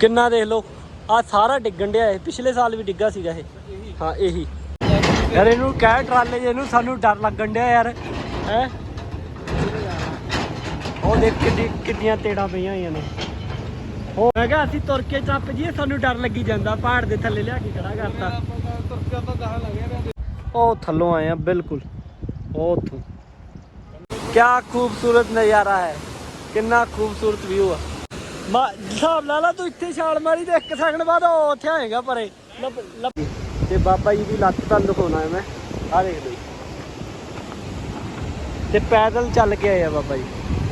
ਕਿੰਨਾ ਦੇਖ ਲਓ ਆ ਸਾਰਾ ਡਿੱਗਣ ਡਿਆ ਇਹ, ਪਿਛਲੇ ਸਾਲ ਵੀ ਡਿੱਗਾ ਸੀਗਾ ਇਹ। ਹਾਂ, ਇਹੀ। ਯਾਰ ਇਹਨੂੰ ਕਹਿ ਟਰਾਲੇ ਜੇ ਇਹਨੂੰ ਸਾਨੂੰ ਡਰ ਲੱਗਣ ਡਿਆ ਯਾਰ, ਹੈ? ਉਹ ਦੇਖ ਕਿੱਡੀ, ਕਿੱਡੀਆਂ ਤੇੜਾਂ ਪਈਆਂ ਹੋਈਆਂ ਨੇ। ਉਹ ਮੈਂ ਕਿਹਾ ਅਸੀਂ ਤੁਰ ਕੇ ਚੱਪ ਜੀ ਸਾਨੂੰ ਡਰ ਲੱਗੀ ਜਾਂਦਾ, ਪਹਾੜ ਦੇ ਥੱਲੇ ਲਿਆ ਕੇ ਖੜਾ ਕਰਤਾ। ਤੁਰਕਿਆ ਤਾਂ ਗਾਹ ਲੱਗਿਆ ਉਹ ਥੱਲੋਂ ਆਏ ਆ, ਬਿਲਕੁਲ। ਉਹ ਉੱਥੋਂ। ਕਿਆ ਖੂਬਸੂਰਤ ਨਜ਼ਾਰਾ ਹੈ, ਕਿੰਨਾ ਖੂਬਸੂਰਤ ਵਿਊ ਆ। ਮਾ ਹਿਸਾਬ ਲਾ ਲਾ ਤੂੰ ਇੱਥੇ ਛਾਲ ਮਾਰੀ ਤੇ 1 ਸੈਕਿੰਡ ਬਾਅਦ ਉਹ ਉੱਥੇ ਆਏਗਾ ਪਰੇ। ਤੇ ਬਾਬਾ ਜੀ ਦੀ ਲੱਤ ਤੁਹਾਨੂੰ ਦਿਖਾਉਣਾ ਹੈ ਮੈਂ। ਆ ਦੇਖ ਲਓ ਤੇ ਪੈਦਲ ਚੱਲ ਕੇ ਆਏ ਆ ਬਾਬਾ ਜੀ।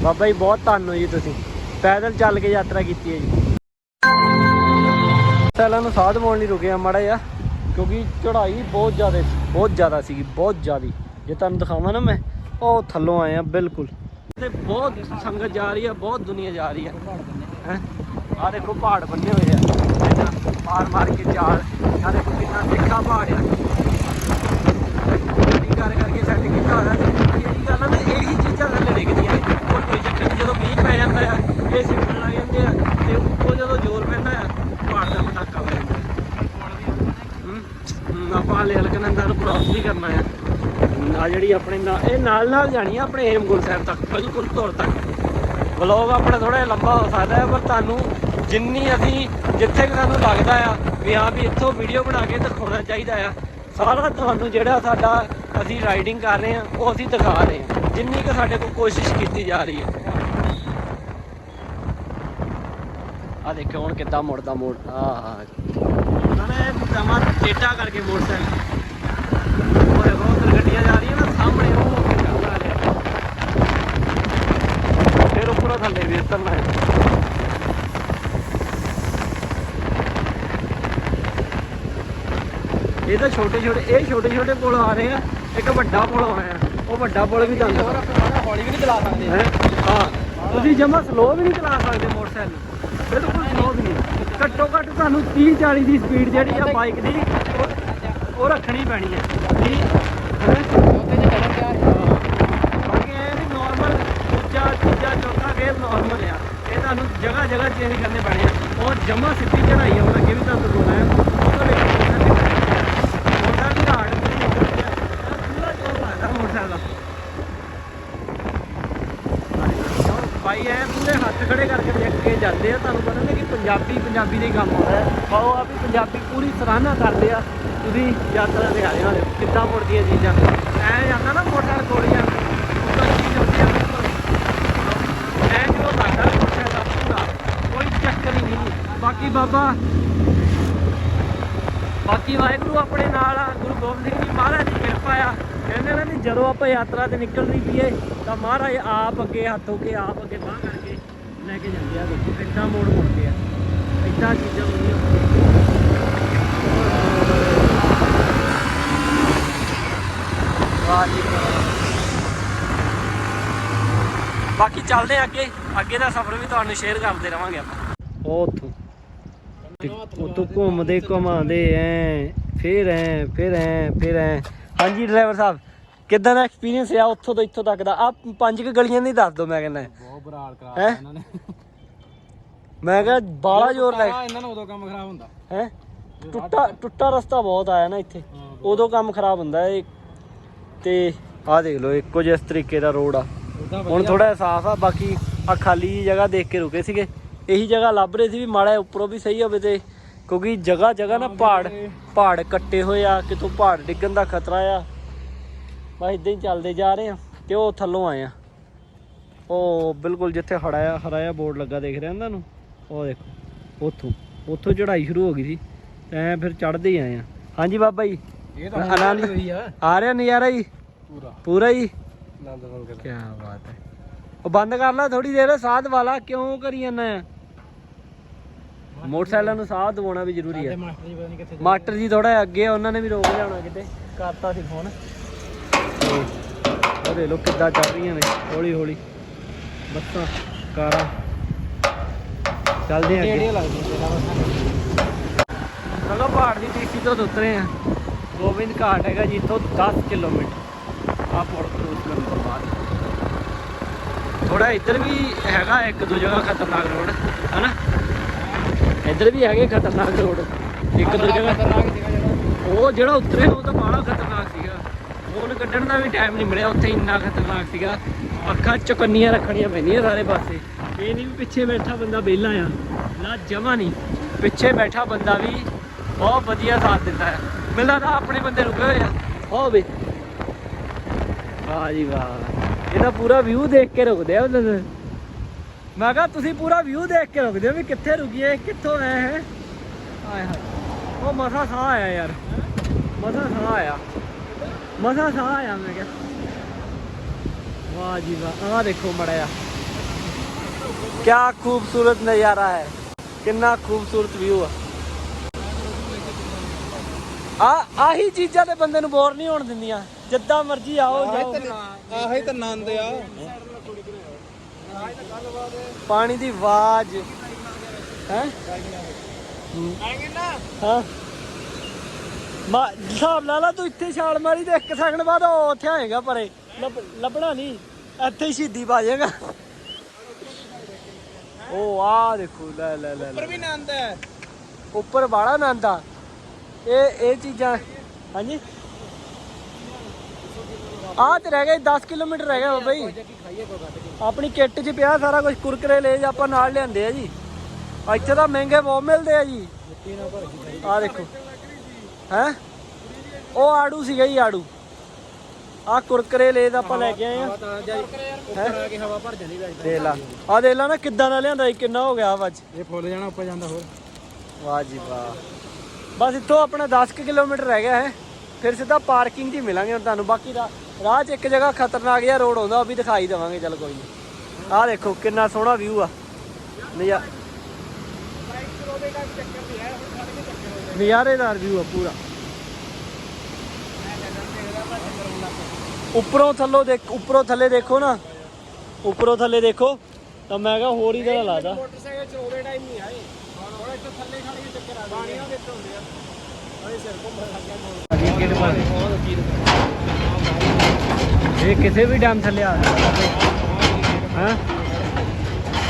ਬਾਬਾ ਜੀ, ਬਹੁਤ ਧੰਨ ਹੋ ਜੀ ਤੁਸੀਂ। ਪੈਦਲ ਚੱਲ ਕੇ ਯਾਤਰਾ ਕੀਤੀ ਹੈ ਜੀ। ਪਹਿਲਾਂ ਨੂੰ ਸਾਧ ਮੋੜ ਲਈ ਰੁਕੇ ਆ ਮਾੜਾ ਜਿਹਾ, ਕਿਉਂਕਿ ਚੜ੍ਹਾਈ ਬਹੁਤ ਜ਼ਿਆਦਾ ਬਹੁਤ ਜ਼ਿਆਦਾ ਸੀਗੀ, ਬਹੁਤ ਜ਼ਿਆਦੀ। ਜੇ ਤੁਹਾਨੂੰ ਦਿਖਾਵਾਂ ਨਾ ਮੈਂ, ਉਹ ਥੱਲੋਂ ਆਏ ਆ, ਬਿਲਕੁਲ। ਤੇ ਬਹੁਤ ਸੰਗਤ ਜਾ ਰਹੀ ਆ, ਬਹੁਤ ਦੁਨੀਆ ਜਾ ਰਹੀ ਆ। ਹੈ ਆ ਦੇਖੋ ਪਹਾੜ ਬੰਨੇ ਹੋਏ ਆ। ਇਹਦਾ ਮਾਰ ਮਾਰ ਕੇ ਚਾਲ। ਆ ਦੇਖੋ ਕਿੰਨਾ ਤਿੱਖਾ ਪਹਾੜ ਆ। ਗੱਡੀ ਕਰ ਕਰਕੇ ਸੈੱਟ ਕੀਤਾ ਹੋਇਆ। ਇਹੀ ਗੱਲ ਆ ਨਾ, ਇਹੀ ਚੀਜ਼ਾਂ ਥੱਲੇ ਡਿੱਗਦੀਆਂ ਨੇ। ਕੋਈ ਚੱਕਰ ਜਦੋਂ ਮੀਂਹ ਪੈ ਜਾਂਦਾ ਆ, ਇਹ ਸਿੱਕਣ ਲੱਗ ਜਾਂਦੇ ਆ। ਤੇ ਉੱਪਰੋਂ ਜਦੋਂ ਜ਼ੋਰ ਪੈਂਦਾ ਆ, ਪਹਾੜ ਦਾ ਪਟਾਕਾ ਹੋ? ਜਾਂਦਾ ਆਪਾਂ ਹਲੇ ਅਲਕਨੰਦਾ ਨੂੰ ਕ੍ਰਾਸ ਨਹੀਂ ਕਰਨਾ ਆ। ਆ ਜਿਹੜੀ ਆਪਣੇ ਨਾਲ ਇਹ ਨਾਲ ਨਾਲ ਜਾਣੀ ਆ, ਆਪਣੇ ਹੇਮਕੁੰਟ ਸਾਹਿਬ ਤੱਕ, ਬਿਲਕੁਲ ਤੁਰ ਤੱਕ। ਵਲੌਗ ਆਪਣਾ ਥੋੜਾ ਜਿਹਾ ਲੰਬਾ ਹੋ ਸਕਦਾ ਹੈ, ਪਰ ਤੁਹਾਨੂੰ ਜਿੰਨੀ ਅਸੀਂ ਜਿੱਥੇ ਕਿ ਸਾਨੂੰ ਲੱਗਦਾ ਆ ਵੀ ਹਾਂ ਵੀ ਇੱਥੋਂ ਵੀਡੀਓ ਬਣਾ ਕੇ ਦਿਖਾਉਣਾ ਚਾਹੀਦਾ ਆ, ਸਾਰਾ ਤੁਹਾਨੂੰ ਜਿਹੜਾ ਸਾਡਾ ਅਸੀਂ ਰਾਈਡਿੰਗ ਕਰ ਰਹੇ ਆ, ਉਹ ਅਸੀਂ ਦਿਖਾ ਰਹੇ ਆ। ਜਿੰਨੀ ਕਿ ਸਾਡੇ ਕੋਲ ਕੋਸ਼ਿਸ਼ ਕੀਤੀ ਜਾ ਰਹੀ ਹੈ। ਆ ਦੇਖੋ ਹੁਣ ਕਿੱਦਾਂ ਮੁੜਦਾ ਮੋੜ ਆ ਆ ਉਹਨਾਂ ਟੇਟਾ ਕਰਕੇ ਮੋਟਰਸਾਈਕਲ ਉਹ ਦੇਖੋ ਗੱਡੀਆਂ ਜਾ ਰਹੀਆਂ ਨਾ ਸਾਹਮਣੇ ਉਹ ਅੱਗੇ ਚੱਲਦਾ ਰਿਹਾ ਉੱਪਰੋਂ ਥੱਲੇ ਵੀ ਉਤਰਨਾ ਹੈ ਇਹ ਤਾਂ ਛੋਟੇ ਛੋਟੇ ਇਹ ਛੋਟੇ ਛੋਟੇ ਪੁਲ ਆ ਰਹੇ ਆ ਇੱਕ ਵੱਡਾ ਪੁਲ ਆਇਆ ਉਹ ਵੱਡਾ ਪੁਲ ਵੀ ਆਪਾਂ ਹੌਲੀ ਵੀ ਨਹੀਂ ਚਲਾ ਸਕਦੇ। ਹੈਂ? ਤੁਸੀਂ ਜਮਾ ਸਲੋ ਵੀ ਨਹੀਂ ਚਲਾ ਸਕਦੇ ਮੋਟਰਸਾਈਕਲ। ਬਿਲਕੁਲ ਸਲੋ ਵੀ ਨਹੀਂ। ਘੱਟੋ ਘੱਟ ਤੁਹਾਨੂੰ 30 40 ਦੀ ਸਪੀਡ ਜਿਹੜੀ ਆ ਬਾਈਕ ਦੀ ਉਹ- ਰੱਖਣੀ ਪੈਣੀ ਹੈ। ਜੇ ਚੜਨ ਗਿਆ ਬਾਕੀ ਇਹ ਵੀ ਨਾਰਮਲ ਦੂਜਾ ਤੀਜਾ ਚੌਥਾ ਗੇਅਰ ਨਾਰਮਲ ਆ ਇਹ ਤੁਹਾਨੂੰ ਜਗ੍ਹਾ ਚੇਂਜ ਕਰਨੇ ਪੈਣੇ ਆ। ਉਹ ਜਮਾ ਸਿੱਧੀ ਚੜਾਈ ਆ ਉਹ ਅੱਗੇ ਵੀ ਤੁਹਾਨੂੰ ਦਿਖਾਉਣਾ ਹੈ। ਭਾਈ ਐ ਪੂਰੇ ਹੱਥ ਖੜੇ ਕਰਕੇ ਦੇਖ ਕੇ ਜਾਂਦੇ ਆ। ਤੁਹਾਨੂੰ ਪਤਾ ਨਾ ਕਿ ਪੰਜਾਬੀ ਪੰਜਾਬੀ ਦੇ ਹੀ ਕੰਮ ਆਉਂਦਾ ਹੈ। ਪਾਓ ਆ ਵੀ ਪੰਜਾਬੀ ਪੂਰੀ ਸਰਾਹਨਾ ਕਰਦੇ ਆ। ਤੁਸੀਂ ਯਾਤਰਾ ਤੇ ਆਏ ਹੋ। ਕਿੱਦਾਂ ਮੁੜਦੀਆਂ ਚੀਜ਼ਾਂ? ਐ ਜਾਂਦਾ ਨਾ ਮੋਟਰ ਕੋਲ ਜਾਂਦਾ ਉੱਦਾਂ ਚੀਜ਼ ਹੁੰਦੀ ਆ ਬਿਲਕੁਲ ਐ ਜੋ ਲੱਗਦਾ ਮੋਟਰ ਦਾ ਪੂਰਾ ਕੋਈ ਚੱਕਰ ਹੀ ਨਹੀਂ ਬਾਕੀ ਬਾਬਾ। ਬਾਕੀ ਵਾਹਿਗੁਰੂ ਆਪਣੇ ਨਾਲ ਆ, ਗੁਰੂ ਗੋਬਿੰਦ ਸਿੰਘ ਜੀ ਮਹਾਰਾਜ ਦੀ ਕਿਰਪਾ ਆ। ਕਹਿੰਦੇ ਨੇ ਵੀ ਜਦੋਂ ਆਪਾਂ ਯਾਤਰਾ ਤੇ ਨਿਕਲ ਰਹੀ ਪਈਏ, ਤਾਂ ਮਹਾਰਾਜ ਆਪ ਅੱਗੇ ਹੱਥ ਹੋ ਕੇ ਆਪ ਅੱਗੇ ਬਾਹ ਕਰਕੇ ਲੈ ਕੇ ਜਾਂਦੇ ਆ ਦੇਖੋ ਕਿੱਦਾਂ ਮੋੜ ਮੁੜਦੇ ਆ। ਏਦਾਂ ਚੀਜ਼ਾਂ ਹੁੰਦੀਆਂ। ਵਾਹ ਜੀ ਬਾਕੀ ਚੱਲਦੇ ਆ ਅੱਗੇ। ਅੱਗੇ ਦਾ ਸਫ਼ਰ ਵੀ ਤੁਹਾਨੂੰ ਸ਼ੇਅਰ ਕਰਦੇ ਰਵਾਂਗੇ ਆਪਾਂ। ਉਹ ਉੱਥੋਂ। ਉਤੋਂ ਘੁੰਮਦੇ ਘੁਮਾਉਂਦੇ ਐ ਫਿਰ ਐ ਫਿਰ ਐ ਫਿਰ ਐ। ਹਾਂਜੀ ਡਰਾਈਵਰ ਸਾਹਿਬ ਕਿੱਦਾਂ ਦਾ ਐਕਸਪੀਰੀਅੰਸ ਆ ਉੱਥੋਂ ਤੋਂ ਇੱਥੋਂ ਤੱਕ ਦਾ? ਆ ਪੰਜ ਕੁ ਗਲੀਆਂ ਨਹੀਂ ਦੱਸ ਦੋ ਮੈਂ ਕਹਿੰਦਾ। ਬਹੁਤ ਬੁਰਾ ਹਾਲ ਕਰਾ ਹੈਂ? ਦਿੱਤਾ ਇਹਨਾਂ ਨੇ। ਮੈਂ ਕਿਹਾ ਬਾਲਾ ਜ਼ੋਰ ਆਹ ਇਹਨਾਂ ਨੂੰ ਉਦੋਂ ਕੰਮ ਖਰਾਬ ਹੁੰਦਾ। ਹੈ? ਟੁੱਟਾ ਟੁੱਟਾ ਰਸਤਾ ਬਹੁਤ ਆਇਆ ਨਾ ਇੱਥੇ। ਉਦੋਂ ਕੰਮ ਖਰਾਬ ਹੁੰਦਾ ਏ ਤੇ ਆਹ ਦੇਖ ਲਓ ਇੱਕੋ ਜਿਹਾ ਇਸ ਤਰੀਕੇ ਦਾ ਰੋਡ ਆ। ਹੁਣ ਥੋੜਾ ਸਾਫ਼ ਆ ਬਾਕੀ ਆ ਖਾਲੀ ਜਗ੍ਹਾ ਦੇਖ ਕੇ ਰੁਕੇ ਸੀਗੇ। ਇਹੀ ਜਗ੍ਹਾ ਲੱਭ ਰਹੇ ਸੀ ਵੀ ਮਾੜਾ ਉੱਪਰੋਂ ਵੀ ਸਹੀ ਹੋਵੇ ਤੇ ਕਿਉਂਕਿ ਜਗ੍ਹਾ ਜਗ੍ਹਾ ਨਾ ਪਹਾੜ ਪਹਾੜ ਕੱਟੇ ਹੋਏ ਆ ਕਿਤੋਂ ਪਹਾੜ ਡਿੱਗਣ ਦਾ ਖਤਰਾ ਆ। ਬਸ ਇਦਾਂ ਹੀ ਚੱਲਦੇ ਜਾ ਰਹੇ ਆ ਤੇ ਉਹ ਥੱਲੋਂ ਆਏ ਆ। ਉਹ ਬਿਲਕੁਲ ਜਿੱਥੇ ਹੜਾਇਆ ਹਰਾਇਆ ਬੋਰਡ ਲੱਗਾ ਦੇਖ ਰਹੇ ਹੋ ਤੁਹਾਨੂੰ ਉਹ ਦੇਖੋ ਉੱਥੋਂ ਉੱਥੋਂ ਚੜ੍ਹਾਈ ਸ਼ੁਰੂ ਹੋ ਗਈ ਸੀ ਐਂ ਫਿਰ ਚੜ੍ਹਦੇ ਹੀ ਆਏ ਆ। ਹਾਂਜੀ ਬਾਬਾ ਜੀ। ਇਹ ਤਾਂ ਆਨੰਦ ਹੋਈ ਆ। ਆ ਰਿਹਾ ਨਜ਼ਾਰਾ ਜੀ? ਪੂਰਾ। ਪੂਰਾ ਜੀ? ਆਨੰਦ ਕੇ। ਕੀ ਬਾਤ ਹੈ। ਉਹ ਬੰਦ ਕਰ ਲੈ ਥੋੜੀ ਦੇਰ ਸਾਧ ਵਾਲਾ ਕਿਉਂ ਕਰੀ ਜਾਂਦਾ ਆ? ਮੋਟਰਸਾਈਕਲਾਂ ਨੂੰ ਸਾਹ ਦਵਾਉਣਾ ਵੀ ਜ਼ਰੂਰੀ ਹੈ ਮਾਸਟਰ ਜੀ ਪਤਾ ਨਹੀਂ ਕਿੱਥੇ ਮਾਸਟਰ ਜੀ ਥੋੜਾ ਅੱਗੇ ਆ, ਉਹਨਾਂ ਨੇ ਵੀ ਰੋਕ ਲਿਆਉਣਾ ਕਿਤੇ। ਕਰਤਾ ਸੀ ਫੋਨ। ਉਹ ਦੇ ਲੋ ਕਿੱਦਾਂ ਚੱਲ ਰਹੀਆਂ ਨੇ ਹੌਲੀ ਹੌਲੀ। ਬੱਸਾਂ ਕਾਰਾਂ। ਚੱਲਦੇ ਆ ਅੱਗੇ। ਚਲੋ ਪਹਾੜ ਦੀ ਟੀਸੀ ਤੋਂ ਉਤਰੇ ਆ। ਗੋਬਿੰਦ ਘਾਟ ਹੈਗਾ ਜੀ ਇੱਥੋਂ 10 ਕਿਲੋਮੀਟਰ। ਆ ਪੁਲ ਕ੍ਰੋਸ ਕਰਨ ਤੋਂ ਬਾਅਦ। ਥੋੜਾ ਇੱਧਰ ਵੀ ਹੈਗਾ ਇੱਕ ਦੋ ਜਗ੍ਹਾ ਖਤਰਨਾਕ ਰੋਡ ਹਨਾ? ਇੱਧਰ ਵੀ ਹੈਗੇ ਖਤਰਨਾਕ ਰੋਡ। ਇੱਕ ਦੋ ਜਗ੍ਹਾ ਖਤਰਨਾਕ ਸੀਗਾ ਜਿਹੜਾ। ਉਹ ਜਿਹੜਾ ਉਤਰੇ ਉਹ ਤਾਂ ਬੜਾ ਖਤਰਨਾਕ ਸੀਗਾ। ਫੋਨ ਕੱਢਣ ਦਾ ਵੀ ਟਾਈਮ ਨਹੀਂ ਮਿਲਿਆ ਉੱਥੇ ਇੰਨਾ ਖਤਰਨਾਕ ਸੀਗਾ। ਅੱਖਾਂ ਚੁਕੰਨੀਆਂ ਰੱਖਣੀਆਂ ਪੈਂਦੀਆਂ ਸਾਰੇ ਪਾਸੇ। ਇਹ ਨਹੀਂ ਵੀ ਪਿੱਛੇ ਬੈਠਾ ਬੰਦਾ ਵਿਹਲਾ ਆ। ਨਾ ਜਮਾ ਨਹੀਂ। ਪਿੱਛੇ ਬੈਠਾ ਬੰਦਾ ਵੀ ਬਹੁਤ ਵਧੀਆ ਸਾਥ ਦਿੰਦਾ ਹੈ ਮਿਲਦਾ ਤਾਂ ਆਪਣੇ ਬੰਦੇ ਰੁਕੇ ਹੋਏ ਆ। ਹੋ ਵੇ। ਵਾਹ ਜੀ ਵਾਹ। ਇਹਦਾ ਪੂਰਾ ਵਿਊ ਦੇਖ ਕੇ ਰੁਕਦੇ ਆ ਉਹਨਾਂ ਮੈਂ ਕਿਹਾ ਤੁਸੀਂ ਪੂਰਾ ਵਿਊ ਦੇਖ ਕੇ ਰੁਕਦੇ ਹੋ ਵੀ ਕਿੱਥੇ ਰੁਕੀਏ ਕਿੱਥੋਂ ਆਏ ਹੈ। ਆਏ ਹਾਏ। ਉਹ ਮਸਾ ਸਾਹ ਆਇਆ ਯਾਰ। ਮਸਾ ਸਾਹ ਆਇਆ। ਮਸਾ ਸਾਹ ਆਇਆ ਮੈਂ ਕਿਹਾ। ਵਾਹ ਜੀ ਵਾਹ। ਆਹ ਦੇਖੋ ਮੜਿਆ ਕਿਆ ਖੂਬਸੂਰਤ ਨਜ਼ਾਰਾ ਹੈ। ਕਿੰਨਾ ਖੂਬਸੂਰਤ ਵਿਊ ਆ। ਆ ਆਹੀ ਚੀਜ਼ਾਂ ਤੇ ਬੰਦੇ ਨੂੰ ਬੋਰ ਨਹੀਂ ਹੋਣ ਦਿੰਦੀਆਂ। ਜਿੱਦਾਂ ਮਰਜ਼ੀ ਆਓ ਜਾਓ। ਆਹੀ ਤਾਂ ਨੰਦ ਆ। ਪਾਣੀ ਦੀ ਆਵਾਜ਼। ਹੈ? ਹਾਂ। ਮਾ ਹਿਸਾਬ ਲਾ ਲਾ ਤੂੰ ਇੱਥੇ ਛਾਲ ਮਾਰੀ ਤੇ ਇੱਕ ਸੈਕਿੰਡ ਬਾਅਦ ਉਹ ਉੱਥੇ ਆਏਗਾ ਪਰੇ। ਲੱਭ- ਲੱਭਣਾ ਨਹੀਂ। ਇੱਥੇ ਹੀ ਸ਼ਹੀਦੀ ਪਾ ਜਾਏਗਾ ਉਹ ਆ ਦੇਖੋ ਲੈ ਲੈ ਲੈ ਪਰ ਲੈ। ਵੀ ਨੰਦ ਹੈ। ਉੱਪਰ ਬਾੜਾ ਆਨੰਦ ਆ। ਇਹ ਇਹ ਚੀਜ਼ਾਂ ਹਾਂਜੀ? ਆ ਤੇ ਰਹਿ ਗਏ 10 ਕਿਲੋਮੀਟਰ ਰਹਿ ਗਿਆ ਕੱਢ ਕੇ ਆਪਣੀ ਕਿੱਟ 'ਚ ਪਿਆ ਸਾਰਾ ਕੁਝ ਕੁਰਕਰੇ ਲੇਜ ਆਪਾਂ ਨਾਲ ਲਿਆਂਦੇ ਆ ਜੀ। ਇੱਥੇ ਤਾਂ ਮਹਿੰਗੇ ਬਹੁਤ ਮਿਲਦੇ ਆ ਜੀ। ਆ ਦੇਖੋ। ਹੈ? ਉਹ ਆੜੂ ਸੀਗਾ ਜੀ ਆੜੂ। ਆ ਕੁਰਕਰੇ ਲੇਜ ਆਪਾਂ ਲੈ ਕੇ ਆਏ ਆ। ਜਾ ਦੇਖ ਲਾ। ਆ ਦੇਖ ਲਾ ਨਾ ਕਿੱਦਾਂ ਦਾ ਲਿਆਂਦਾ ਜੀ ਕਿੰਨਾ ਹੋ ਗਿਆ ਆਵਾਜ਼ ਇਹ ਫੁੱਲ ਜਾਣਾ ਉੱਪਰ ਜਾਂਦਾ ਹੋਰ। ਵਾਹ ਜੀ ਵਾਹ। ਬਸ ਇੱਥੋਂ ਆਪਣਾ 10 ਕੁ ਕਿਲੋਮੀਟਰ ਰਹਿ ਗਿਆ ਹੈ। ਫਿਰ ਸਿੱਧਾ ਪਾਰਕਿੰਗ 'ਚ ਮਿਲਾਂਗੇ ਹੁਣ ਤੁਹਾਨੂੰ। ਬਾਕੀ ਦਾ ਰਾਹ 'ਚ ਇੱਕ ਜਗ੍ਹਾ ਖਤਰਨਾਕ ਜਿਹਾ ਰੋਡ ਆਉਂਦਾ, ਉਹ ਵੀ ਦਿਖਾਈ ਦੇਵਾਂਗੇ, ਚੱਲ ਕੋਈ ਨਹੀਂ ਆਹ ਦੇਖੋ, ਕਿੰਨਾ ਸੋਹਣਾ ਵਿਊ ਆ। ਨਜ਼ਾ ਨਜ਼ਾਰੇਦਾਰ ਵਿਊ ਆ ਪੂਰਾ। ਉੱਪਰੋਂ ਥੱਲੋਂ ਦੇਖ, ਉੱਪਰੋਂ ਥੱਲੇ ਦੇਖੋ ਨਾ। ਉੱਪਰੋਂ ਥੱਲੇ ਦੇਖੋ, ਤਾਂ ਮੈਂ ਕਿਹਾ ਹੋਰ ਹੀ ਤਰ੍ਹਾਂ ਲੱਗਦਾ ਮੋਟਰਸਾਈਕਲ ਚਲਾਉਂਦੇ ਟਾਈਮ ਨਹੀਂ ਆਏ ਹੁਣ ਇੱਥੇ ਥੱਲੇ ਖੜ ਕੇ ਚੱਕਰ ਆ ਪਾਣੀ ਨਾਲ ਵਿੱਚ ਹੁੰਦੇ ਆ। ਅਰੇ ਸਿਰ ਘੁੰਮਣ ਲੱਗ ਗਿਆ ਇਹ ਕਿਸੇ ਵੀ ਡੈਮ ਥੱਲੇ ਆ ਹਾਂ?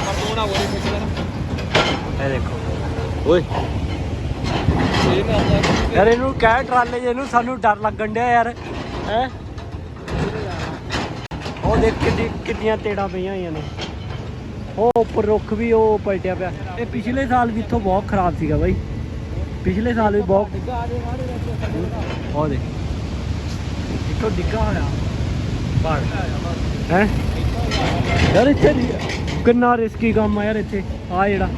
ਪਰ ਤੂੰ ਨਾ ਬੋਲੀ ਖਿੱਚ ਲੈਣਾ ਇਹ ਦੇਖੋ। ਓਏ। ਯਾਰ ਇਹਨੂੰ ਕਹਿ ਟਰਾਲੇ ਜੇ ਇਹਨੂੰ ਸਾਨੂੰ ਡਰ ਲੱਗਣ ਡਿਆ ਯਾਰ। ਹੈ? ਉਹ ਦੇਖ ਕਿੱਡੀ ਕਿੱਡੀਆਂ ਤੇੜਾਂ ਪਈਆਂ ਹੋਈਆਂ ਨੇ। ਉਹ ਉੱਪਰ ਰੁੱਖ ਵੀ ਉਹ ਪਲਟਿਆ ਪਿਆ। ਇਹ ਪਿਛਲੇ ਸਾਲ ਵੀ ਇੱਥੋਂ ਬਹੁਤ ਖਰਾਬ ਸੀਗਾ ਬਾਈ। ਪਿਛਲੇ ਸਾਲ ਵੀ ਬਹੁਤ ਉਹ ਦੇ ਇੱਥੋਂ ਡਿੱਗਾ ਹੋਇਆ। ਹੈ? ਯਾਰ ਇੱਥੇ ਕਿੰਨਾ ਰਿਸਕੀ ਕੰਮ ਆ ਯਾਰ ਇੱਥੇ। ਆ ਜਿਹੜਾ।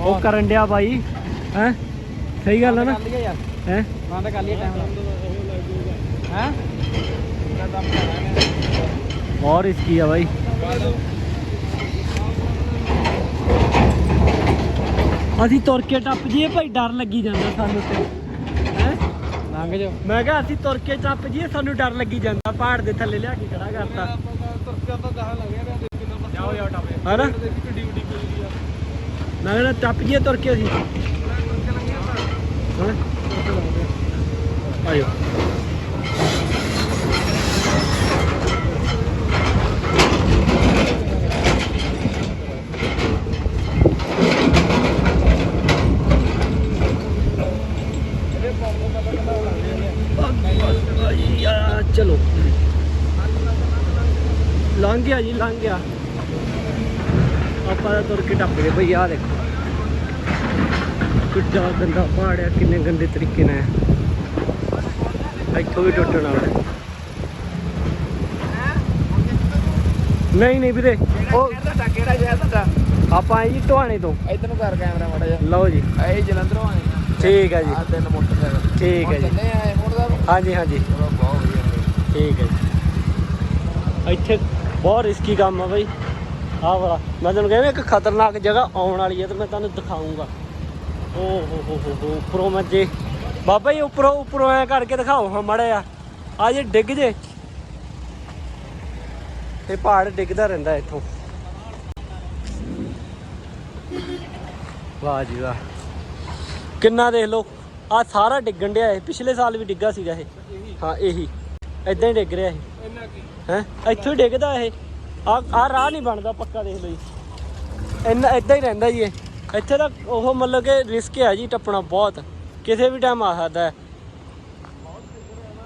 ਉਹ ਕਰਨ ਡਿਆ ਬਾਈ। ਹੈ? ਸਹੀ ਗੱਲ ਹੈ ਨਾ? ਹੈ? ਬੰਦ ਕਰ ਲਈਏ ਟਾਈਮ ਹੈ? ਬਹੁਤ ਰਿਸਕੀ ਆ ਬਾਈ। ਅਸੀਂ ਤੁਰ ਕੇ ਟੱਪ ਜੀਏ ਭਾਈ ਡਰ ਲੱਗੀ ਜਾਂਦਾ ਸਾਨੂੰ ਤੇ। ਲੰਘ ਜਾ ਮੈਂ ਕਿਹਾ ਅਸੀਂ ਤੁਰ ਕੇ ਟੱਪ ਜੀਏ ਸਾਨੂੰ ਡਰ ਲੱਗੀ ਜਾਂਦਾ। ਪਹਾੜ ਦੇ ਥੱਲੇ ਲਿਆ ਕੇ ਖੜਾ ਕਰਤਾ। ਤਾਂ ਦੇਖ ਕਿੰਨਾ ਜਾਓ ਜਾਓ ਟਾਪੇ ਹੈਨਾ? ਕਿੱਡੀ ਆ। ਮੈਂ ਕਹਿੰਦਾ ਟੱਪ ਜੀਏ ਤੁਰ ਕੇ ਅਸੀਂ। ਹੈਂ? ਆਇਓ ਆ ਚਲੋ ਲੰਘ ਗਿਆ ਜੀ ਲੰਘ ਗਿਆ। ਆਪਾਂ ਤਾਂ ਤੁਰ ਕੇ ਟੱਪ ਗਏ। ਭਈ ਆਹ ਦੇਖੋ। ਕਿੱਡਾ ਗੰਦਾ ਪਹਾੜ ਆ ਕਿੰਨੇ ਗੰਦੇ ਤਰੀਕੇ ਨਾਲ ਆ। ਇੱਥੋਂ ਵੀ ਟੁੱਟਣ ਵਾਲਾ। ਨਹੀਂ ਨਹੀਂ ਵੀਰੇ। ਉਹ ਤੁਹਾਡਾ ਕਿਹੜਾ ਸ਼ਹਿਰ ਤੁਹਾਡਾ ਆਪਾਂ ਆਏ ਜੀ ਟਵਾਣੇ ਤੋਂ। ਇਧਰ ਨੂੰ ਕਰ ਕੈਮਰਾ ਮਾੜਾ ਜਿਹਾ। ਲਓ ਜੀ। ਆਏ ਜਲੰਧਰੋਂ ਆਏ ਠੀਕ ਹੈ ਜੀ। ਆ ਤਿੰਨ ਮੋਟਰਸਾਈਕਲ। ਠੀਕ ਹੈ ਜੀ। ਚੱਲੇ ਆਏ ਦਾ। ਹਾਂਜੀ ਹਾਂਜੀ। ਬਹੁਤ ਵਧੀਆ। ਠੀਕ ਹੈ ਜੀ। ਇੱਥੇ ਬਹੁਤ ਰਿਸਕੀ ਕੰਮ ਆ ਬਈ। ਆਹ ਵਾਲਾ। ਮੈਂ ਤੁਹਾਨੂੰ ਕਹਿੰਦਾ ਇੱਕ ਖਤਰਨਾਕ ਜਗ੍ਹਾ ਆਉਣ ਵਾਲੀ ਹੈ ਤੇ ਮੈਂ ਤੁਹਾਨੂੰ ਦਿਖਾਉਂਗਾ ਓ ਹੋ ਹੋ ਹੋ ਹੋ ਉੱਪਰੋਂ ਮੈਂ ਬਾਬਾ ਜੀ, ਉੱਪਰੋਂ ਉੱਪਰੋਂ ਐ ਕਰਕੇ ਦਿਖਾਓ ਹਾਂ ਮੜੇ ਆ ਆ ਜੇ ਡਿੱਗ ਜੇ। ਇਹ ਪਹਾੜ ਡਿੱਗਦਾ ਰਹਿੰਦਾ ਇੱਥੋਂ। ਵਾਹ ਜੀ ਵਾਹ। ਕਿੰਨਾ ਦੇਖ ਲਓ। ਆ ਸਾਰਾ ਡਿੱਗਣ ਡਿਆ ਇਹ। ਪਿਛਲੇ ਸਾਲ ਵੀ ਡਿੱਗਾ ਸੀਗਾ ਇਹ। ਹਾਂ, ਇਹੀ। ਇਦਾਂ ਹੀ ਡਿੱਗ ਰਿਹਾ ਇਹ। ਹੈ? ਇੱਥੋਂ ਹੀ ਡਿੱਗਦਾ ਇਹ। ਆ ਆ ਰਾਹ ਨਹੀਂ ਬਣਦਾ ਪੱਕਾ ਦੇਖ ਲਓ ਜੀ। ਇੰਨਾ, ਇਦਾਂ ਹੀ ਰਹਿੰਦਾ ਜੀ ਇਹ। ਇੱਥੇ ਤਾਂ ਉਹ ਮਤਲਬ ਕਿ ਰਿਸਕ ਹੈ ਜੀ, ਟੱਪਣਾ ਬਹੁਤ। ਕਿਸੇ ਵੀ ਟਾਈਮ ਆ ਸਕਦਾ ਹੈ।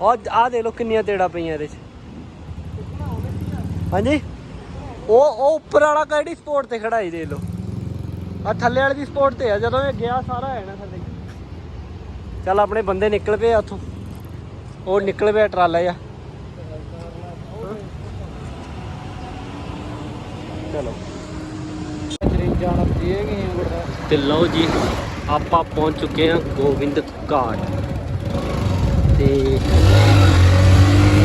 ਉਹ ਆ ਦੇ ਲਓ ਕਿੰਨੀਆਂ ਤੇੜਾ ਪਈਆਂ ਇਹਦੇ 'ਚ। ਹਾਂਜੀ? ਉਹ ਉਹ ਉੱਪਰ ਵਾਲਾ ਕਿਹੜੀ ਸਪੋਰਟ ਤੇ ਖੜਾਈ ਦੇ ਲਓ। ਆ ਥੱਲੇ ਵਾਲੀ ਦੀ ਸਪੋਰਟ ਤੇ ਆ, ਜਦੋਂ ਇਹ ਗਿਆ ਸਾਰਾ ਹੈ ਨਾ ਥੱਲੇ। ਚੱਲ ਆਪਣੇ ਬੰਦੇ ਨਿਕਲ ਪਏ ਆ ਉੱਥੋਂ। ਉਹ ਨਿਕਲ ਪਿਆ ਟਰਾਲਾ ਜਾ ਚਲੋ। ਤੇ ਲਓ ਜੀ ਆਪਾਂ ਪਹੁੰਚ ਚੁੱਕੇ ਹਾਂ ਗੋਬਿੰਦ ਘਾਟ। ਤੇ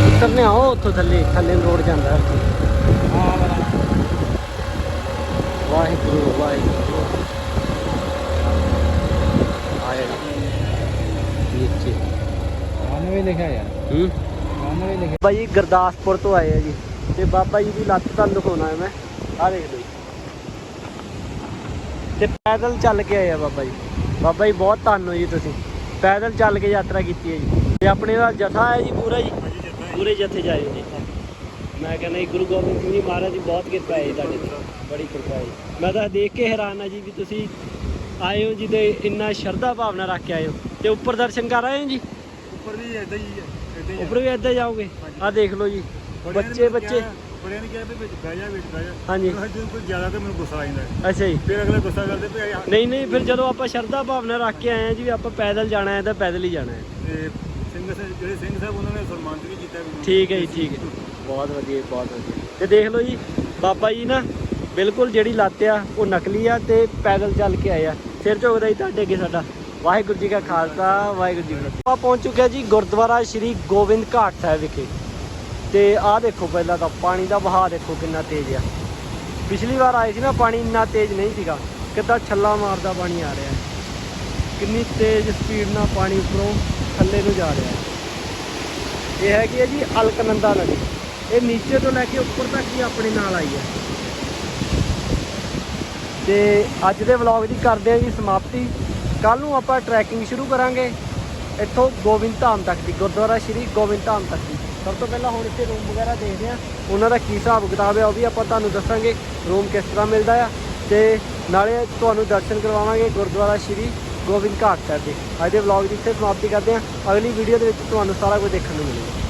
ਉਤਰਨੇ ਆਓ ਉੱਥੋਂ ਥੱਲੇ ਥੱਲੇ ਰੋਡ ਜਾਂਦਾ। ਵਾਹਿਗੁਰੂ ਵਾਹਿਗੁਰੂ। ਆਏਗਾ ਨੀਚੇ 99 ਲਿਖਿਆ ਯਾਰ। ਹੂੰ? 99 ਲਿਖਿਆ। ਜੀ ਗੁਰਦਾਸਪੁਰ ਤੋਂ ਆਏ ਆ ਜੀ। ਤੇ ਬਾਬਾ ਜੀ ਦੀ ਲੱਤ ਤੁਹਾਨੂੰ ਦਿਖਾਉਣਾ ਹੈ ਮੈਂ। ਆ ਦੇਖ ਲਓ ਤੇ ਪੈਦਲ ਚੱਲ ਕੇ ਆਏ ਆ ਬਾਬਾ ਜੀ। ਬਾਬਾ ਜੀ ਬਹੁਤ ਧੰਨ ਹੋ ਜੀ ਤੁਸੀਂ। ਪੈਦਲ ਚੱਲ ਕੇ ਯਾਤਰਾ ਕੀਤੀ ਹੈ ਜੀ। ਤੇ ਆਪਣੇ ਦਾ ਜਥਾ ਹੈ ਜੀ ਪੂਰਾ ਜੀ? ਪੂਰੇ ਜਥੇ ਜਾਏ ਜੀ। ਮੈਂ ਕਹਿੰਦਾ ਜੀ ਗੁਰੂ ਗੋਬਿੰਦ ਸਿੰਘ ਜੀ ਮਹਾਰਾਜ ਦੀ ਬਹੁਤ ਕਿਰਪਾ ਹੈ ਜੀ ਤੁਹਾਡੇ ਤੇ। ਬੜੀ ਕਿਰਪਾ ਹੈ ਜੀ। ਮੈਂ ਤਾਂ ਦੇਖ ਕੇ ਹੈਰਾਨ ਆ ਜੀ ਵੀ ਤੁਸੀਂ ਆਏ ਹੋ ਜੀ ਤੇ ਇੰਨਾ ਸ਼ਰਧਾ ਭਾਵਨਾ ਰੱਖ ਕੇ ਆਏ ਹੋ। ਤੇ ਉੱਪਰ ਦਰਸ਼ਨ ਕਰ ਆਏ ਹੋ ਜੀ? ਉੱਪਰ ਵੀ ਇਦਾਂ ਹੀ ਹੈ ਇਦਾਂ ਹੀ ਉੱਪਰ ਵੀ ਇੱਦਾਂ ਜਾਓਗੇ? ਆ ਦੇਖ ਲਓ ਜੀ। ਬੱਚੇ ਬੱਚੇ। ਬੜਿਆਂ ਨੇ ਕਿਹਾ ਵੀ ਵਿੱਚ ਬਹਿ ਜਾ ਵਿੱਚ ਬਹਿ ਜਾ। ਹਾਂਜੀ। ਜਦੋਂ ਕੋਈ ਜ਼ਿਆਦਾ ਤੇ ਮੈਨੂੰ ਗੁੱਸਾ ਆ ਜਾਂਦਾ। ਹੈ। ਅੱਛਾ ਜੀ। ਫਿਰ ਅਗਲੇ ਗੁੱਸਾ ਕਰਦੇ ਵੀ ਇਹ- ਨਹੀਂ ਨਹੀਂ ਫਿਰ ਜਦੋਂ ਆਪਾਂ ਸ਼ਰਧਾ ਭਾਵਨਾ ਰੱਖ ਕੇ ਆਏ ਆ ਜੀ ਵੀ ਆਪਾਂ ਪੈਦਲ ਜਾਣਾ ਹੈ ਤਾਂ ਪੈਦਲ ਹੀ ਜਾਣਾ ਹੈ। ਤੇ ਸਿੰਘ ਸਾਹਿਬ ਜਿਹੜੇ ਸਿੰਘ ਸਾਹਿਬ ਉਹਨਾਂ ਨੇ ਸਨਮਾਨਿਤ ਵੀ ਕੀਤਾ ਮੈਨੂੰ ਠੀਕ ਹੈ ਜੀ ਠੀਕ ਹੈ। ਬਹੁਤ ਵਧੀਆ ਬਹੁਤ ਵਧੀਆ। ਤੇ ਦੇਖ ਲਓ ਜੀ ਬਾਬਾ ਜੀ ਨਾ ਬਿਲਕੁਲ ਜਿਹੜੀ ਲੱਤ ਆ ਉਹ ਨਕਲੀ ਆ ਤੇ ਪੈਦਲ ਚੱਲ ਕੇ ਆਏ ਆ। ਸਿਰ ਝੁਕਦਾ ਜੀ ਤੁਹਾਡੇ ਅੱਗੇ ਸਾਡਾ। ਵਾਹਿਗੁਰੂ ਜੀ ਕਾ ਖਾਲਸਾ ਵਾਹਿਗੁਰੂ ਜੀ ਕੀ ਫਤਿਹ। ਆਪਾਂ ਪਹੁੰਚ ਚੁੱਕੇ ਜੀ ਗੁਰਦੁਆਰਾ ਸ੍ਰੀ ਗੋਬਿੰਦ ਘਾਟ ਸਾਹਿਬ ਵਿਖੇ। ਤੇ ਆਹ ਦੇਖੋ ਪਹਿਲਾਂ ਤਾਂ ਪਾਣੀ ਦਾ ਵਹਾਅ ਦੇਖੋ ਕਿੰਨਾ ਤੇਜ਼ ਆ। ਪਿਛਲੀ ਵਾਰ ਆਏ ਸੀ ਨਾ ਪਾਣੀ ਇੰਨਾ ਤੇਜ਼ ਨਹੀਂ ਸੀਗਾ, ਕਿੱਦਾਂ ਛੱਲਾ ਮਾਰਦਾ ਪਾਣੀ ਆ ਰਿਹਾ। ਕਿੰਨੀ ਤੇਜ਼ ਸਪੀਡ ਨਾਲ ਪਾਣੀ ਉੱਪਰੋਂ ਥੱਲੇ ਨੂੰ ਜਾ ਰਿਹਾ। ਇਹ ਹੈਗੀ ਹੈ ਜੀ ਅਲਕਨੰਦਾ ਨਦੀ। ਇਹ ਨੀਚੇ ਤੋਂ ਲੈ ਕੇ ਉੱਪਰ ਤੱਕ ਹੀ ਆਪਣੇ ਨਾਲ ਆਈ ਹੈ ਤੇ ਅੱਜ ਦੇ ਵਲੌਗ ਦੀ ਕਰਦੇ ਹਾਂ ਜੀ ਸਮਾਪਤੀ। ਕੱਲ ਨੂੰ ਆਪਾਂ ਟਰੈਕਿੰਗ ਸ਼ੁਰੂ ਕਰਾਂਗੇ। ਇੱਥੋਂ ਗੋਬਿੰਦ ਧਾਮ ਤੱਕ ਦੀ, ਗੁਰਦੁਆਰਾ ਸ਼੍ਰੀ ਗੋਬਿੰਦ ਧਾਮ ਤੱਕ ਦੀ। ਸਭ ਤੋਂ ਪਹਿਲਾਂ ਹੁਣ ਇੱਥੇ ਰੂਮ ਵਗੈਰਾ ਦੇਖਦੇ ਹਾਂ। ਉਹਨਾਂ ਦਾ ਕੀ ਹਿਸਾਬ ਕਿਤਾਬ ਹੈ, ਉਹ ਵੀ ਆਪਾਂ ਤੁਹਾਨੂੰ ਦੱਸਾਂਗੇ ਰੂਮ ਕਿਸ ਤਰ੍ਹਾਂ ਮਿਲਦਾ ਆ। ਤੇ ਨਾਲੇ ਤੁਹਾਨੂੰ ਦਰਸ਼ਨ ਕਰਵਾਵਾਂਗੇ ਗੁਰਦੁਆਰਾ ਸ਼੍ਰੀ ਗੋਬਿੰਦ ਘਾਟ ਸਾਹਿਬ ਦੇ। ਅੱਜ ਦੇ ਵਲੌਗ ਦੀ ਇੱਥੇ ਸਮਾਪਤੀ ਕਰਦੇ ਹਾਂ। ਅਗਲੀ ਵੀਡੀਓ ਦੇ ਵਿੱਚ ਤੁਹਾਨੂੰ ਸਾਰਾ ਕੁਝ ਦੇਖਣ ਨੂੰ ਮਿਲੇਗਾ।